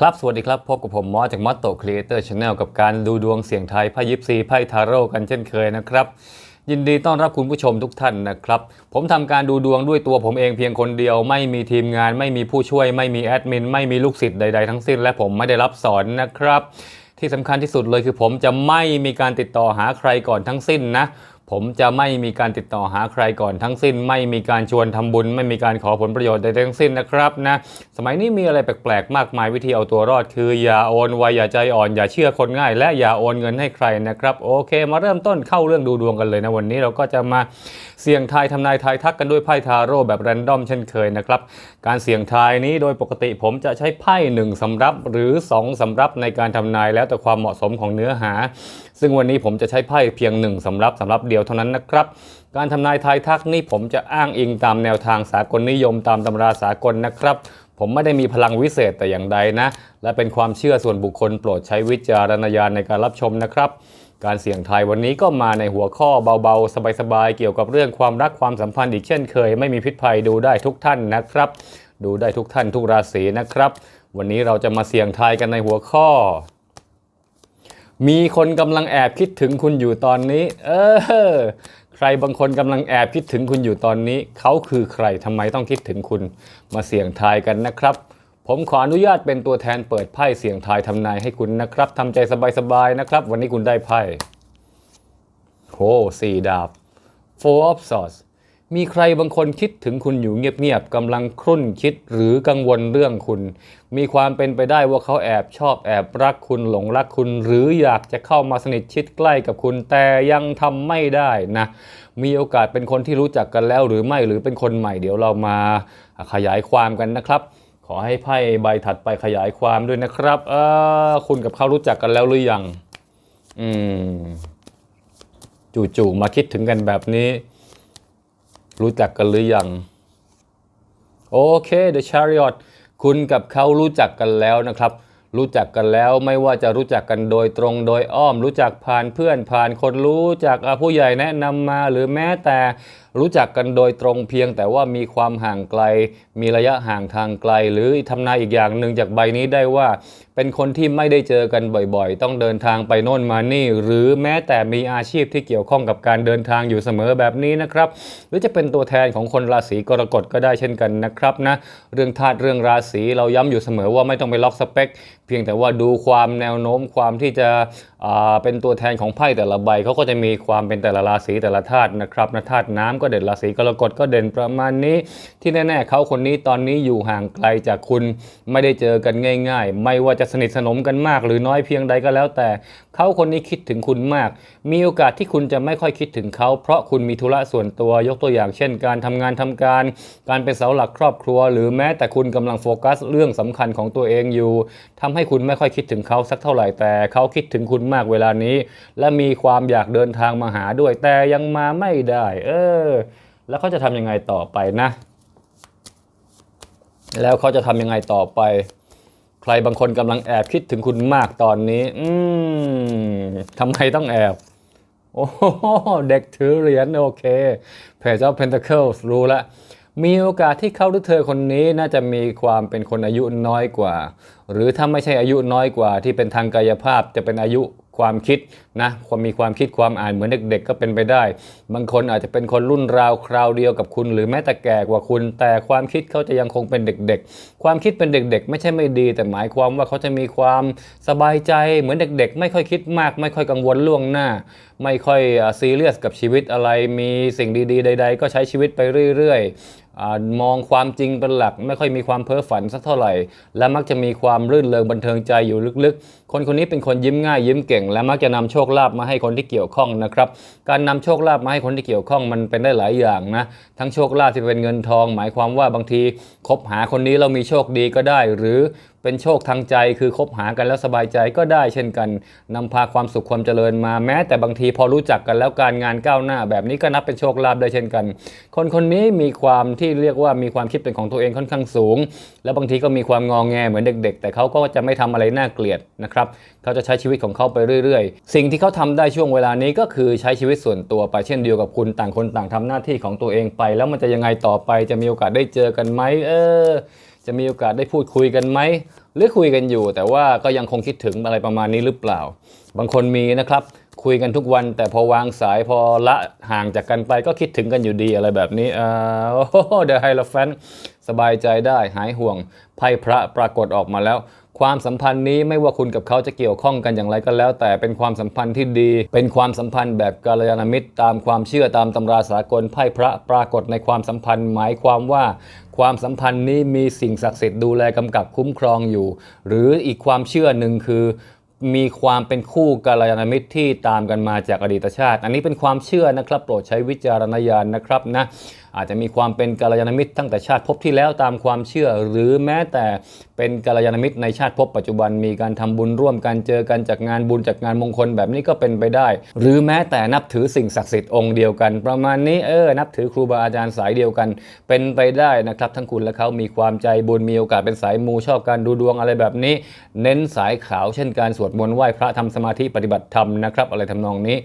ครับ สวัสดีครับ พบกับผมมอสจากมอสโตครีเอเตอร์ชาแนลกับการดูดวงเสียงไทายไพ่ยิปซีไพ่ทาโร่กันเช่นเคยนะครับ ยินดีต้อนรับคุณผู้ชมทุกท่านนะครับ ผมทำการดูดวงด้วยตัวผมเองเพียงคนเดียว ไม่มีทีมงาน ไม่มีผู้ช่วย ไม่มีแอดมิน ไม่มีลูกศิษย์ใด ๆ ทั้งสิ้น และผมไม่ได้รับสอนนะครับ ที่สำคัญที่สุดเลยคือผมจะไม่มีการติดต่อหาใครก่อนทั้งสิ้นนะ ผมจะไม่มีการติดต่อหาใครก่อนทั้งสิ้น ไม่มีการชวนทำบุญ ไม่มีการขอผลประโยชน์ใดทั้งสิ้นนะครับนะสมัยนี้มีอะไรแปลกๆ มากมายวิธีเอาตัวรอด คืออย่าโอนไวอย่าใจอ่อนอย่าเชื่อคนง่าย และอย่าโอนเงินให้ใครนะครับ โอเค มาเริ่มต้นเข้าเรื่องดูดวงกันเลยนะวันนี้เราก็จะมาเสี่ยงทายทำนายทายทักกันด้วยไพ่ทาโร่แบบแรนดอมเช่นเคยนะครับการเสี่ยงทายนี้โดยปกติผมจะใช้ไพ่หนึ่งสำรับหรือสองสำรับในการทำนายแล้วแต่ความเหมาะสมของเนื้อหา ซึ่งวันนี้ผมจะใช้ไพ่เพียงหนึ่งสำรับสำรับเดียวเท่านั้นนะครับ การทำนายทายทักนี่ผมจะอ้างอิงตามแนวทางสากลนิยมตามตำราสากลนะครับผมไม่ได้มีพลังวิเศษแต่อย่างใดนะ และเป็นความเชื่อส่วนบุคคลโปรดใช้วิจารณญาณในการรับชมนะครับ การเสี่ยงทายวันนี้ก็มาในหัวข้อเบาๆ สบายๆ เกี่ยวกับเรื่องความรักความสัมพันธ์อีกเช่นเคย ไม่มีพิษภัยดูได้ทุกท่านนะครับ ดูได้ทุกท่านทุกราศีนะครับ วันนี้เราจะมาเสี่ยงทายกันในหัวข้อ มีคนกำลังแอบคิดถึงคุณอยู่ตอนนี้ เออ ใครบางคนกำลังแอบคิดถึงคุณอยู่ตอนนี้ เขาคือใครทำไมต้องคิดถึงคุณ มาเสี่ยงทายกันนะครับ ผมขออนุญาตเป็นตัวแทนเปิดไพ่เสี่ยงทายทำนายให้คุณนะครับทำใจสบายๆนะครับ วันนี้คุณได้ไพ่โหสี่ดาบ Four of Swords มีใครบางคนคิดถึงคุณอยู่เงียบๆกำลังครุ่นคิดหรือกังวลเรื่องคุณ มีความเป็นไปได้ว่าเขาแอบชอบแอบรักคุณหลงรักคุณ หรืออยากจะเข้ามาสนิทชิดใกล้กับคุณ แต่ยังทำไม่ได้นะ มีโอกาสเป็นคนที่รู้จักกันแล้วหรือไม่หรือเป็นคนใหม่เดี๋ยวเรามาขยายความกันนะครับ ขอให้ไพ่ใบถัดไปขยายความด้วยนะครับเออคุณกับเขารู้จักกันแล้วหรือยัง อืม จู่ๆมาคิดถึงกันแบบนี้ รู้จักกันหรือยัง โอเค The Chariot คุณกับเขารู้จักกันแล้วนะครับ รู้จักกันแล้วไม่ว่าจะรู้จักกันโดยตรงโดยอ้อม รู้จักผ่านเพื่อนผ่านคนรู้จักผู้ใหญ่แนะนำมาหรือแม้แต่ รู้จักกันโดยตรงเพียงแต่ว่ามีความห่างไกล มีระยะห่างทางไกล หรือทำนายอีกอย่างหนึ่งจากใบนี้ได้ว่า เป็นคนที่ไม่ได้เจอกันบ่อยๆ ต้องเดินทางไปโน่นมานี่ หรือแม้แต่มีอาชีพที่เกี่ยวข้องกับการเดินทางอยู่เสมอแบบนี้นะครับ หรือจะเป็นตัวแทนของคนราศีกรกฎก็ได้เช่นกันนะครับนะเรื่องธาตุเรื่องราศีเราย้ำอยู่เสมอว่าไม่ต้องไปล็อกสเปค เพียงแต่ว่าดูความแนวโน้มความที่จะเป็นตัวแทนของไพ่แต่ละใบเขาก็จะมีความเป็นแต่ละราศีแต่ละธาตุนะครับนะธาตุน้ำก็เด่นราศีกรกฎก็เด่นประมาณนี้ ที่แน่ๆเขาคนนี้ตอนนี้อยู่ห่างไกลจากคุณไม่ได้เจอกันง่าย ๆ ไม่ว่าจะสนิทสนมกันมากหรือน้อยเพียงใดก็แล้วแต่ เขาคนนี้คิดถึงคุณมาก มีโอกาสที่คุณจะไม่ค่อยคิดถึงเขา เพราะคุณมีธุระส่วนตัวยกตัวอย่างเช่น การทำงานทำการ การเป็นเสาหลักครอบครัว หรือแม้แต่คุณกำลังโฟกัสเรื่องสำคัญของตัวเองอยู่ทำให้คุณไม่ค่อยคิดถึงเขาสักเท่าไหร่แต่เขาคิดถึงคุณมากเวลานี้ และมีความอยากเดินทางมาหาด้วยแต่ยังมาไม่ได้ เออ แล้วเขาจะทำยังไงต่อไปนะ แล้วเขาจะทำยังไงต่อไป ใครบางคนกำลังแอบคิดถึงคุณมากตอนนี้ อืมทำไมต้องแอบ โอ้เด็กถือเหรียญโอเค Page of Pentacles รู้ละมีโอกาสที่เขาหรือเธอคนนี้น่าจะมีความเป็นคนอายุน้อยกว่า หรือถ้าไม่ใช่อายุน้อยกว่าที่เป็นทางกายภาพจะเป็นอายุ ความคิดนะความมีความคิดความอ่านเหมือนเด็กๆ ก็เป็นไปได้ บางคนอาจจะเป็นคนรุ่นราวคราวเดียวกับคุณ หรือแม้แต่แก่กว่าคุณ แต่ความคิดเขาจะยังคงเป็นเด็ก ๆ ความคิดเป็นเด็กๆ ไม่ใช่ไม่ดี แต่หมายความว่าเขาจะมีความสบายใจเหมือนเด็ก ๆ ไม่ค่อยคิดมาก ไม่ค่อยกังวลล่วงหน้า ไม่ค่อยซีเรียสกับชีวิตอะไรมีสิ่งดีๆ ใด ๆ ก็ใช้ชีวิตไปเรื่อยๆ มองความจริงเป็นหลัก ไม่ค่อยมีความเพ้อฝันสักเท่าไหร่ และมักจะมีความรื่นเริงบันเทิงใจอยู่ลึกๆ คนคนนี้เป็นคนยิ้มง่ายยิ้มเก่ง และมักจะนำโชคลาภมาให้คนที่เกี่ยวข้องนะครับ การนำโชคลาภมาให้คนที่เกี่ยวข้องมันเป็นได้หลายอย่างนะ ทั้งโชคลาภที่เป็นเงินทอง หมายความว่าบางทีคบหาคนนี้เรามีโชคดีก็ได้ หรือ เป็นโชคทางใจคือคบหากันแล้วสบายใจก็ได้เช่นกันนำพาความสุขความเจริญมาแม้แต่บางทีพอรู้จักกันแล้วการงานก้าวหน้า แบบนี้ก็นับเป็นโชคลาภได้เช่นกัน คนคนนี้มีความที่เรียกว่ามีความคิดเป็นของตัวเองค่อนข้างสูง แล้วบางทีก็มีความงองแงเหมือนเด็ก ๆ แต่เขาก็จะไม่ทำอะไรน่าเกลียดนะครับเขาจะใช้ชีวิตของเขาไปเรื่อย ๆ สิ่งที่เขาทำได้ช่วงเวลานี้ก็คือใช้ชีวิตส่วนตัวไปเช่นเดียวกับคุณต่างคนต่างทำหน้าที่ของตัวเองไป แล้วมันจะยังไงต่อไปจะมีโอกาสได้เจอกันไหมเออ จะมีโอกาสได้พูดคุยกันไหมหรือคุยกันอยู่ แต่ว่าก็ยังคงคิดถึงอะไรประมาณนี้หรือเปล่า บางคนมีนะครับคุยกันทุกวัน แต่พอวางสายพอละห่างจากกันไปก็คิดถึงกันอยู่ดีอะไรแบบนี้อ่าโอ้โหเดอะไฮโลแฟนสบายใจได้หายห่วงไพ่พระปรากฏออกมาแล้ว ความสัมพันธ์นี้ไม่ว่าคุณกับเขาจะเกี่ยวข้องกันอย่างไรก็แล้ว แต่เป็นความสัมพันธ์ที่ดี เป็นความสัมพันธ์แบบกัลยาณมิตร ตามความเชื่อตามตำราสากลไพ่พระปรากฏในความสัมพันธ์ หมายความว่า ความสัมพันธ์นี้มีสิ่งศักดิ์สิทธิ์ดูแลกำกับคุ้มครองอยู่ หรืออีกความเชื่อหนึ่งคือมีความเป็นคู่กัลยาณมิตรที่ตามกันมาจากอดีตชาติ อันนี้เป็นความเชื่อนะครับ โปรดใช้วิจารณญาณนะครับนะ อาจจะมีความเป็นกัลยาณมิตรตั้งแต่ชาติภพที่แล้วตามความเชื่อ หรือแม้แต่เป็นกัลยาณมิตรในชาติภพปัจจุบันมีการทำบุญร่วมกันเจอกันจากงานบุญจากงานมงคลแบบนี้ก็เป็นไปได้ หรือแม้แต่นับถือสิ่งศักดิ์สิทธิ์องค์เดียวกัน ประมาณนี้เออนับถือครูบาอาจารย์สายเดียวกัน เป็นไปได้นะครับ ทั้งคุณและเขามีความใจบุญมีโอกาสเป็นสายมูชอบการดูดวงอะไรแบบนี้ เน้นสายขาวเช่นการสวดมนต์ไหว้พระทำสมาธิปฏิบัติธรรมนะครับ อะไรทำนองนี้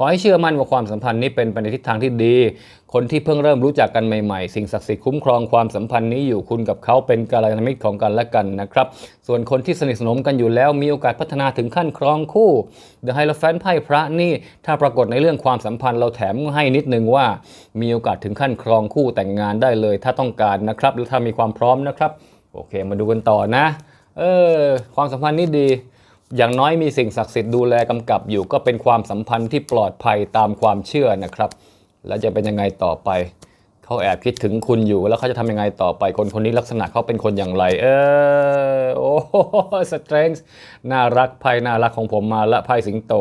ขอให้เชื่อมั่นว่าความสัมพันธ์นี้เป็นไปในทิศทางที่ดี คนที่เพิ่งเริ่มรู้จักกันใหม่ๆ สิ่งศักดิ์สิทธิ์คุ้มครองความสัมพันธ์นี้อยู่คุณกับเขาเป็นกัลยามิตรของกันและกันนะครับ ส่วนคนที่สนิทสนมกันอยู่แล้วมีโอกาสพัฒนาถึงขั้นครองคู่ The h i e r o p h a n t ไพ่พระนี่ ถ้าปรากฏในเรื่องความสัมพันธ์เราแถมให้นิดนึงว่า มีโอกาสถึงขั้นครองคู่แต่งงานได้เลย ถ้าต้องการนะครับและถ้ามีความพร้อมนะครับ โอเค มาดูกันต่อนะ เออความสัมพันธ์นี้ดี อย่างน้อยมีสิ่งศักดิ์สิทธิ์ดูแลกำกับอยู่ ก็เป็นความสัมพันธ์ที่ปลอดภัยตามความเชื่อนะครับ แล้วจะเป็นยังไงต่อไปเขาแอบคิดถึงคุณอยู่ แล้วเขาจะทำยังไงต่อไปคนคนนี้ลักษณะเขาเป็นคนอย่างไร เออโอ้สเตรนส์น่ารักไพ่น่ารักของผมมาละไพ่สิงโต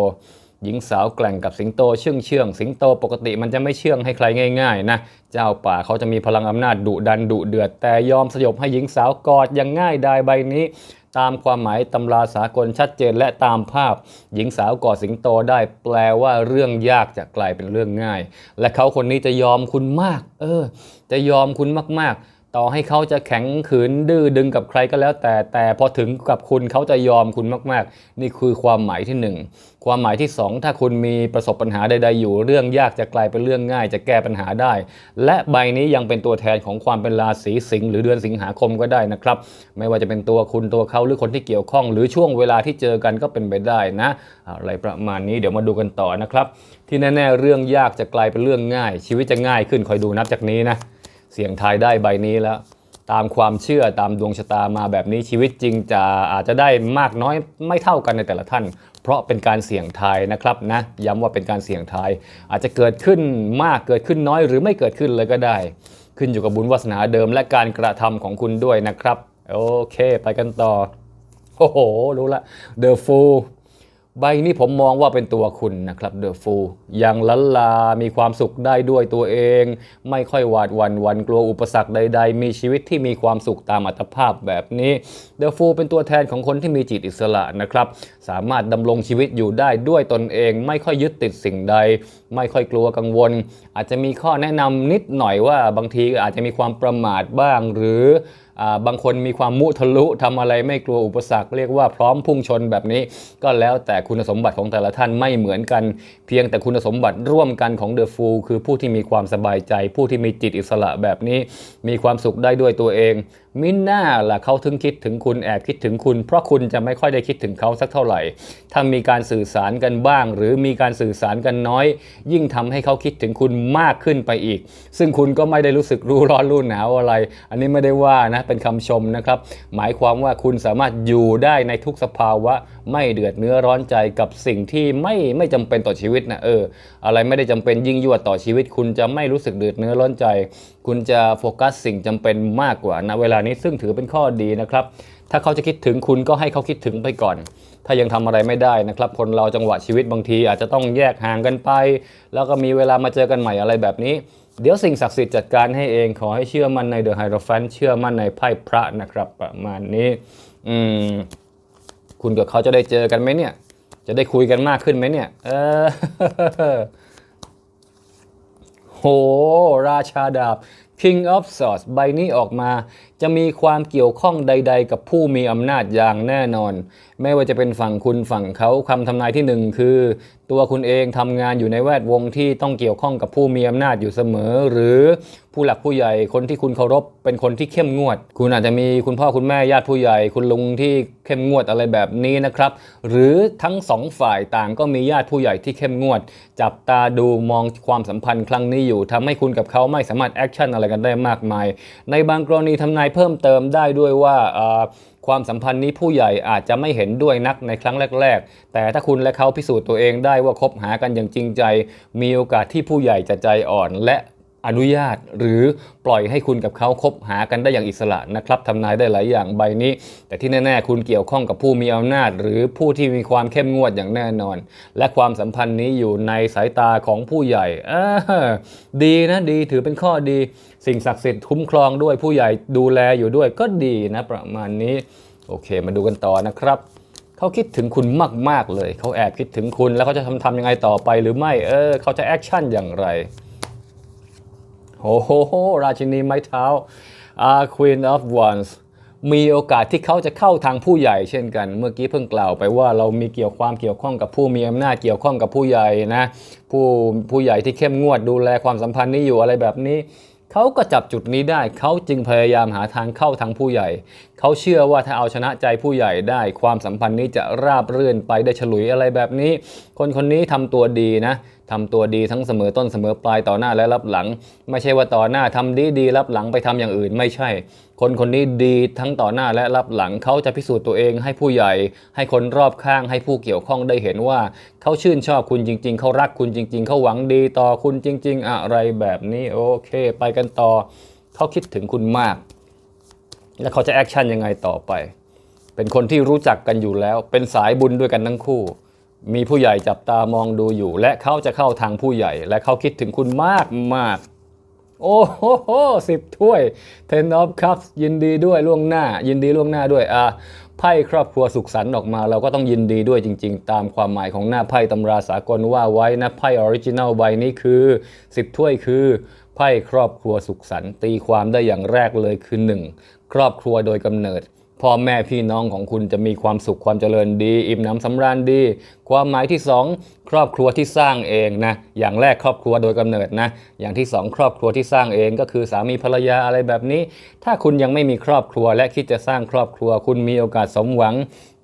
หญิงสาวแกล่งกับสิงโตเชื่องเชื่องสิงโตปกติมันจะไม่เชื่องให้ใครง่าย ๆ นะเจ้าป่าเขาจะมีพลังอำนาจดุดันดุเดือด แต่ยอมสยบให้หญิงสาวกอดอย่างง่ายดายใบนี้ ตามความหมายตำราสากลชัดเจนและตามภาพ หญิงสาวกอดสิงโตได้แปลว่าเรื่องยากจะกลายเป็นเรื่องง่าย และเขาคนนี้จะยอมคุณมาก เออ จะยอมคุณมากๆ ต่อให้เขาจะแข็งขืนดื้อดึงกับใครก็แล้ว แต่แต่พอถึงกับคุณเขาจะยอมคุณมาก ๆ นี่คือความหมายที่หนึ่งความหมายที่สองถ้าคุณมีประสบปัญหาใด ๆ อยู่เรื่องยากจะกลายเป็นเรื่องง่าย จะแก้ปัญหาได้ และใบนี้ยังเป็นตัวแทนของความเป็นราศีสิงห์หรือเดือนสิงหาคมก็ได้นะครับ ไม่ว่าจะเป็นตัวคุณตัวเขาหรือคนที่เกี่ยวข้อง หรือช่วงเวลาที่เจอกันก็เป็นไปได้นะอะไรประมาณนี้เดี๋ยวมาดูกันต่อนะครับ ที่แน่ ๆ เรื่องยากจะกลายเป็นเรื่องง่าย ชีวิตจะง่ายขึ้นคอยดูนับจากนี้นะ เสียงทายได้ใบนี้แล้ว ตามความเชื่อตามดวงชะตามาแบบนี้ชีวิตจริงจะอาจจะได้มากน้อยไม่เท่ากันในแต่ละท่าน เพราะเป็นการเสี่ยงทายนะครับนะย้ำว่าเป็นการเสี่ยงทาย อาจจะเกิดขึ้นมากเกิดขึ้นน้อยหรือไม่เกิดขึ้นเลยก็ได้ ขึ้นอยู่กับบุญวาสนาเดิมและการกระทำของคุณด้วยนะครับโอเค ไปกันต่อโอ้โหรู้ละ The Fool ใบนี้ผมมองว่าเป็นตัวคุณนะครับ The Fool ยังลันลา มีความสุขได้ด้วยตัวเอง ไม่ค่อยหวาดหวั่นหวันกลัวอุปสรรคใด ๆ มีชีวิตที่มีความสุขตามอัตภาพแบบนี้ The Fool เป็นตัวแทนของคนที่มีจิตอิสระนะครับ สามารถดำรงชีวิตอยู่ได้ด้วยตนเอง ไม่ค่อยยึดติดสิ่งใด ไม่ค่อยกลัวกังวล อาจจะมีข้อแนะนำนิดหน่อยว่าบางทีอาจจะมีความประมาทบ้างหรือ บางคนมีความมุทะลุทำอะไรไม่กลัวอุปสรรค เรียกว่าพร้อมพุ่งชนแบบนี้ ก็แล้วแต่คุณสมบัติของแต่ละท่านไม่เหมือนกัน เพียงแต่คุณสมบัติร่วมกันของเดอะฟูลคือผู้ที่มีความสบายใจ ผู้ที่มีจิตอิสระแบบนี้ มีความสุขได้ด้วยตัวเอง มิน่าล่ะเขาถึงคิดถึงคุณแอบคิดถึงคุณ เพราะคุณจะไม่ค่อยได้คิดถึงเขาสักเท่าไหร่ ถ้ามีการสื่อสารกันบ้าง หรือมีการสื่อสารกันน้อย ยิ่งทำให้เขาคิดถึงคุณมากขึ้นไปอีก ซึ่งคุณก็ไม่ได้รู้สึกรู้ร้อนรู้หนาวอะไร อันนี้ไม่ได้ว่านะเป็นคำชมนะครับ หมายความว่าคุณสามารถอยู่ได้ในทุกสภาวะ ไม่เดือดเนื้อร้อนใจกับสิ่งที่ไม่ไม่จำเป็นต่อชีวิตนะเออ อะไรไม่ได้จำเป็นยิ่งยวดต่อชีวิต คุณจะไม่รู้สึกเดือดเนื้อร้อนใจ คุณจะโฟกัสสิ่งจำเป็นมากกว่าณเวลานี้ซึ่งถือเป็นข้อดีนะครับ ถ้าเขาจะคิดถึงคุณก็ให้เขาคิดถึงไปก่อน ถ้ายังทำอะไรไม่ได้นะครับ คนเราจังหวะชีวิตบางที อาจจะต้องแยกห่างกันไป แล้วก็มีเวลามาเจอกันใหม่อะไรแบบนี้ เดี๋ยวสิ่งศักดิ์สิทธิ์จัดการให้เองขอให้เชื่อมั่นในเดอะไฮโรแฟนเชื่อมั่นในไพ่พระนะครับประมาณนี้ อืมคุณกับเขาจะได้เจอกันไหมเนี่ย จะได้คุยกันมากขึ้นไหมเนี่ย เออโห ราชาดาบ King of Swords ใบนี้ออกมา จะมีความเกี่ยวข้องใด ๆ กับผู้มีอำนาจอย่างแน่นอน ไม่ว่าจะเป็นฝั่งคุณฝั่งเขาคำทำนายที่หนึ่งคือ ตัวคุณเองทำงานอยู่ในแวดวงที่ต้องเกี่ยวข้องกับผู้มีอำนาจอยู่เสมอ หรือผู้หลักผู้ใหญ่คนที่คุณเคารพเป็นคนที่เข้มงวด คุณอาจจะมีคุณพ่อคุณแม่ญาติผู้ใหญ่ คุณลุงที่เข้มงวดอะไรแบบนี้นะครับ หรือทั้งสองฝ่ายต่างก็มีญาติผู้ใหญ่ที่เข้มงวด จับตาดูมองความสัมพันธ์ครั้งนี้อยู่ทำให้คุณกับเขาไม่สามารถแอคชั่นอะไรกันได้มากมาย ในบางกรณีทำนายเพิ่มเติมได้ด้วยว่าความสัมพันธ์นี้ผู้ใหญ่อาจจะไม่เห็นด้วยนักในครั้งแรก ๆ แต่ถ้าคุณและเขาพิสูจน์ตัวเองได้ว่าคบหากันอย่างจริงใจ มีโอกาสที่ผู้ใหญ่จะใจอ่อนและ อนุญาต หรือปล่อยให้คุณกับเขาคบหากันได้อย่างอิสระนะครับทำนายได้หลายอย่างใบนี้ แต่ที่แน่ ๆ คุณเกี่ยวข้องกับผู้มีอำนาจ หรือผู้ที่มีความเข้มงวดอย่างแน่นอน และความสัมพันธ์นี้อยู่ในสายตาของผู้ใหญ่ดีนะดีถือเป็นข้อดี สิ่งศักดิ์สิทธิ์คุ้มครองด้วยผู้ใหญ่ดูแลอยู่ด้วยก็ดีนะประมาณนี้ โอเค มาดูกันต่อนะครับเขาคิดถึงคุณมาก ๆ เลย เขาแอบคิดถึงคุณแล้วเขาจะทำทำยังไงต่อไปหรือไม่ เออ เขาจะแอคชั่นอย่างไร โอ้โห ราชินีไม้เท้าอา Queen of Wands มีโอกาสที่เขาจะเข้าทางผู้ใหญ่เช่นกัน เมื่อกี้เพิ่งกล่าวไปว่าเรามีเกี่ยวความเกี่ยวข้องกับผู้มีอำนาจเกี่ยวข้องกับผู้ใหญ่นะ ผู้ผู้ใหญ่ที่เข้มงวดดูแลความสัมพันธ์นี้อยู่อะไรแบบนี้ เขาก็จับจุดนี้ได้ เขาจึงพยายามหาทางเข้าทางผู้ใหญ่ เขาเชื่อว่าถ้าเอาชนะใจผู้ใหญ่ได้ความสัมพันธ์นี้จะราบรื่นไปได้ฉลุยอะไรแบบนี้ คนคนนี้ทำตัวดีนะทำตัวดีทั้งเสมอต้นเสมอปลายต่อหน้าและรับหลัง ไม่ใช่ว่าต่อหน้าทำดีดีรับหลังไปทำอย่างอื่นไม่ใช่ คนคนนี้ดีทั้งต่อหน้าและรับหลังเขาจะพิสูจน์ตัวเองให้ผู้ใหญ่ ให้คนรอบข้างให้ผู้เกี่ยวข้องได้เห็นว่า เขาชื่นชอบคุณจริง ๆ เขารักคุณจริง ๆ เขาหวังดีต่อคุณจริง ๆ อะไรแบบนี้โอเค ไปกันต่อ เขาคิดถึงคุณมาก แล้วเขาจะแอคชั่นยังไงต่อไป เป็นคนที่รู้จักกันอยู่แล้ว เป็นสายบุญด้วยกันทั้งคู่ มีผู้ใหญ่จับตามองดูอยู่ และเขาจะเข้าทางผู้ใหญ่ และเขาคิดถึงคุณมากมากโอ้โหสิบถ้วย Ten of Cups ยินดีด้วยล่วงหน้า ยินดีล่วงหน้าด้วยอะไพ่ครอบครัวสุขสันต์ออกมา เราก็ต้องยินดีด้วยจริง ๆ ตามความหมายของหน้าไพ่ตำราสากลว่าไว้นะไพ่ออริจินัลใบนี้คือสิบถ้วยคือไพ่ครอบครัวสุขสันต์ตีความได้อย่างแรกเลยคือหนึ่ง ครอบครัวโดยกำเนิด พ่อแม่พี่น้องของคุณจะมีความสุขความเจริญดี อิ่มหนำสำราญดี ความหมายที่สอง ครอบครัวที่สร้างเองนะ อย่างแรกครอบครัวโดยกำเนิดนะ อย่างที่สองครอบครัวที่สร้างเองก็คือสามีภรรยาอะไรแบบนี้ ถ้าคุณยังไม่มีครอบครัวและคิดจะสร้างครอบครัว คุณมีโอกาสสมหวัง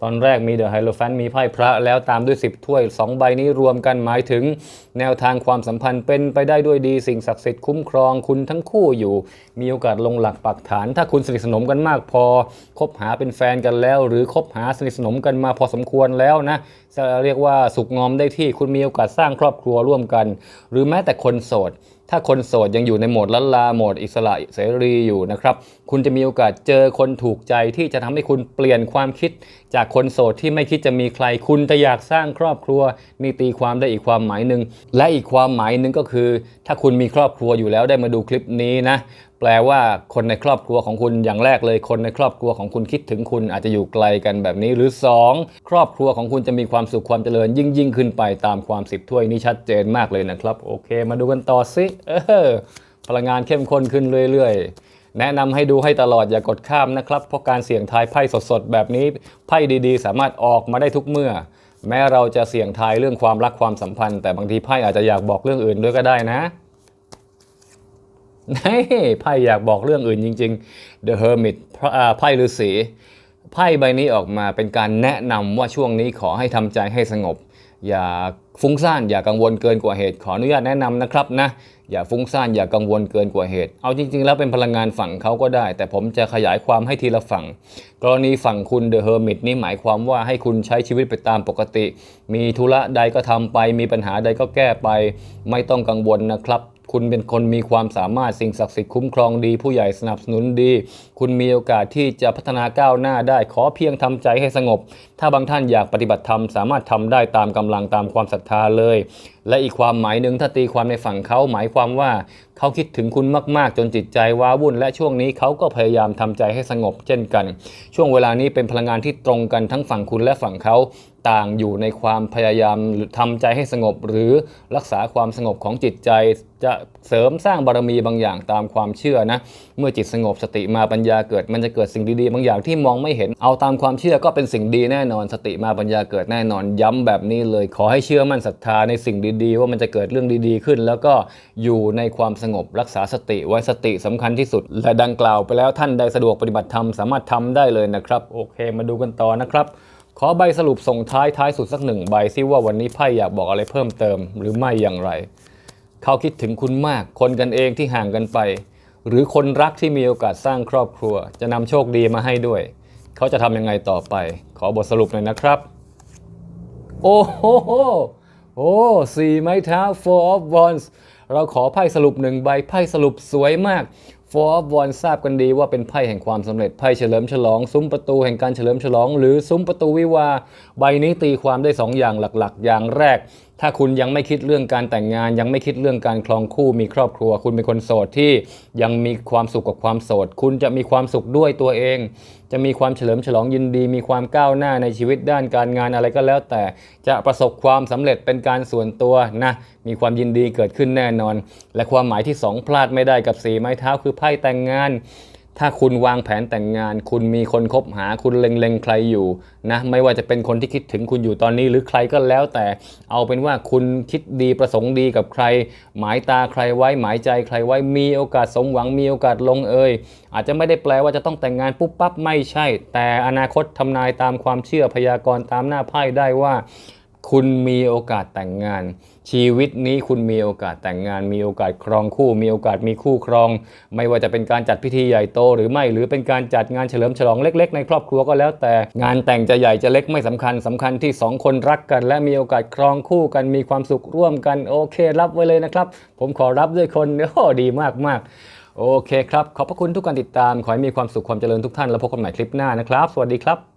ตอนแรกมีเดอะไฮโลแฟนมีไพ่พระแล้วตามด้วย 10 ถ้วย 2 ใบนี้รวมกันหมายถึง แนวทางความสัมพันธ์เป็นไปได้ด้วยดี สิ่งศักดิ์สิทธิ์คุ้มครองคุณทั้งคู่อยู่ มีโอกาสลงหลักปักฐาน ถ้าคุณสนิทสนมกันมากพอคบหาเป็นแฟนกันแล้ว หรือคบหาสนิทสนมกันมาพอสมควรแล้วนะ เรียกว่าสุขงอมได้ที่คุณมีโอกาสสร้างครอบครัวร่วมกัน หรือแม้แต่คนโสดถ้าคนโสดยังอยู่ในโหมดลันลาโหมดอิสระเสรีอยู่นะครับ คุณจะมีโอกาสเจอคนถูกใจที่จะทำให้คุณเปลี่ยนความคิด จากคนโสดที่ไม่คิดจะมีใคร คุณจะอยากสร้างครอบครัวนี่ตีความได้อีกความหมายหนึ่งและอีกความหมายหนึ่งก็คือ ถ้าคุณมีครอบครัวอยู่แล้วได้มาดูคลิปนี้นะแปลว่าคนในครอบครัวของคุณอย่างแรกเลย คนในครอบครัวของคุณคิดถึงคุณอาจจะอยู่ไกลกันแบบนี้ หรือ 2 ครอบครัวของคุณจะมีความสุขความเจริญยิ่งยิ่งขึ้นไปตามความสิบถ้วยนี้ชัดเจนมากเลยนะครับ โอเค มาดูกันต่อสิเออพลังงานเข้มข้นขึ้นเรื่อยๆ แนะนำให้ดูให้ตลอดอย่ากดข้ามนะครับ เพราะการเสี่ยงทายไพ่สดๆ แบบนี้ไพ่ดีๆ สามารถออกมาได้ทุกเมื่อ แม้เราจะเสี่ยงทายเรื่องความรักความสัมพันธ์ แต่บางทีไพ่อาจจะอยากบอกเรื่องอื่นด้วยก็ได้นะเฮ้ไพ่อยากบอกเรื่องอื่นจริง ๆ The Hermit พระอ่าไพ่ฤาษีไพ่ใบนี้ออกมาเป็นการแนะนำว่าช่วงนี้ขอให้ทำใจให้สงบ อย่าฟุ้งซ่านอย่ากังวลเกินกว่าเหตุขออนุญาตแนะนำนะครับนะ อย่าฟุ้งซ่านอย่ากังวลเกินกว่าเหตุ เอาจริง ๆ แล้วเป็นพลังงานฝั่งเขาก็ได้ แต่ผมจะขยายความให้ทีละฝั่ง กรณีฝั่งคุณเดอะเฮอร์มิตนี่หมายความว่าให้คุณใช้ชีวิตไปตามปกติ มีธุระใดก็ทำไป มีปัญหาใดก็แก้ไป ไม่ต้องกังวลนะครับ คุณเป็นคนมีความสามารถสิ่งศักดิ์สิทธิ์คุ้มครองดี ผู้ใหญ่สนับสนุนดี คุณมีโอกาสที่จะพัฒนาก้าวหน้าได้ขอเพียงทำใจให้สงบ ถ้าบางท่านอยากปฏิบัติธรรมสามารถทำได้ตามกำลังตามความศรัทธาเลย และอีกความหมายหนึ่งถ้าตีความในฝั่งเขาหมายความว่า เขาคิดถึงคุณมาก ๆ จนจิตใจว้าวุ่น และช่วงนี้เขาก็พยายามทำใจให้สงบเช่นกัน ช่วงเวลานี้เป็นพลังงานที่ตรงกันทั้งฝั่งคุณและฝั่งเขา ต่างอยู่ในความพยายามทำใจให้สงบ หรือรักษาความสงบของจิตใจ จะเสริมสร้างบารมีบางอย่างตามความเชื่อนะ เมื่อจิตสงบสติมาปัญญาเกิด มันจะเกิดสิ่งดีๆ บางอย่างที่มองไม่เห็นเอาตามความเชื่อก็เป็นสิ่งดีแน่นอน สติมาปัญญาเกิดแน่นอน ย้ำแบบนี้เลย ขอให้เชื่อมั่นศรัทธาในสิ่งดีๆ ว่ามันจะเกิดเรื่องดีๆขึ้น แล้วก็อยู่ในความสงบรักษาสติไว้สติสำคัญที่สุด และดังกล่าวไปแล้วท่านใดสะดวกปฏิบัติธรรมสามารถทำได้เลยนะครับ โอเค มาดูกันต่อนะครับ ขอใบสรุปส่งท้ายท้ายสุดสักหนึ่งใบซิว่าวันนี้ไพ่อยากบอกอะไรเพิ่มเติมหรือไม่อย่างไร เขาคิดถึงคุณมากคนกันเองที่ห่างกันไป หรือคนรักที่มีโอกาสสร้างครอบครัว จะนำโชคดีมาให้ด้วย เขาจะทำยังไงต่อไป ขอบทสรุปหน่อยนะครับ โอ้โหโอ้สี่ไม้เท้า four of wands เราขอไพ่สรุปหนึ่งใบไพ่สรุปสวยมาก ฟอร์บอลทราบกันดีว่าเป็นไพ่แห่งความสำเร็จไพ่เฉลิมฉลอง ซุ้มประตูแห่งการเฉลิมฉลอง หรือซุ้มประตูวิวา ใบนี้ตีความได้สองอย่างหลักๆ อย่างแรก ถ้าคุณยังไม่คิดเรื่องการแต่งงาน ยังไม่คิดเรื่องการครองคู่มีครอบครัว คุณเป็นคนโสดที่ยังมีความสุขกับความโสด คุณจะมีความสุขด้วยตัวเอง จะมีความเฉลิมฉลองยินดี มีความก้าวหน้าในชีวิตด้านการงานอะไรก็แล้ว แต่จะประสบความสำเร็จเป็นการส่วนตัวนะมีความยินดีเกิดขึ้นแน่นอน และความหมายที่สองพลาดไม่ได้กับสีไม้เท้าคือไพ่แต่งงาน ถ้าคุณวางแผนแต่งงาน คุณมีคนคบหาคุณเล็งๆใครอยู่นะไม่ว่าจะเป็นคนที่คิดถึงคุณอยู่ตอนนี้หรือใครก็แล้วแต่ เอาเป็นว่าคุณคิดดีประสงค์ดีกับใคร หมายตาใครไว้หมายใจใครไว้มีโอกาสสมหวังมีโอกาสลงเอยอาจจะไม่ได้แปลว่าจะต้องแต่งงานปุ๊บปั๊บไม่ใช่ แต่อนาคตทำนายตามความเชื่อพยากรณ์ตามหน้าไพ่ได้ว่า คุณมีโอกาสแต่งงาน ชีวิตนี้คุณมีโอกาสแต่งงาน มีโอกาสครองคู่ มีโอกาสมีคู่ครอง ไม่ว่าจะเป็นการจัดพิธีใหญ่โตหรือไม่หรือเป็นการจัดงานเฉลิมฉลองเล็ก ๆ ในครอบครัวก็แล้วแต่งานแต่งจะใหญ่จะเล็กไม่สำคัญสำคัญที่สองคนรักกัน และมีโอกาสครองคู่กันมีความสุขร่วมกันโอเค รับไว้เลยนะครับ ผมขอรับด้วยคนโอ้ดีมากๆโอเคครับขอบพระคุณทุกการติดตามขอให้มีความสุขความเจริญทุกท่านแล้วพบกันใหม่คลิปหน้านะครับ สวัสดีครับ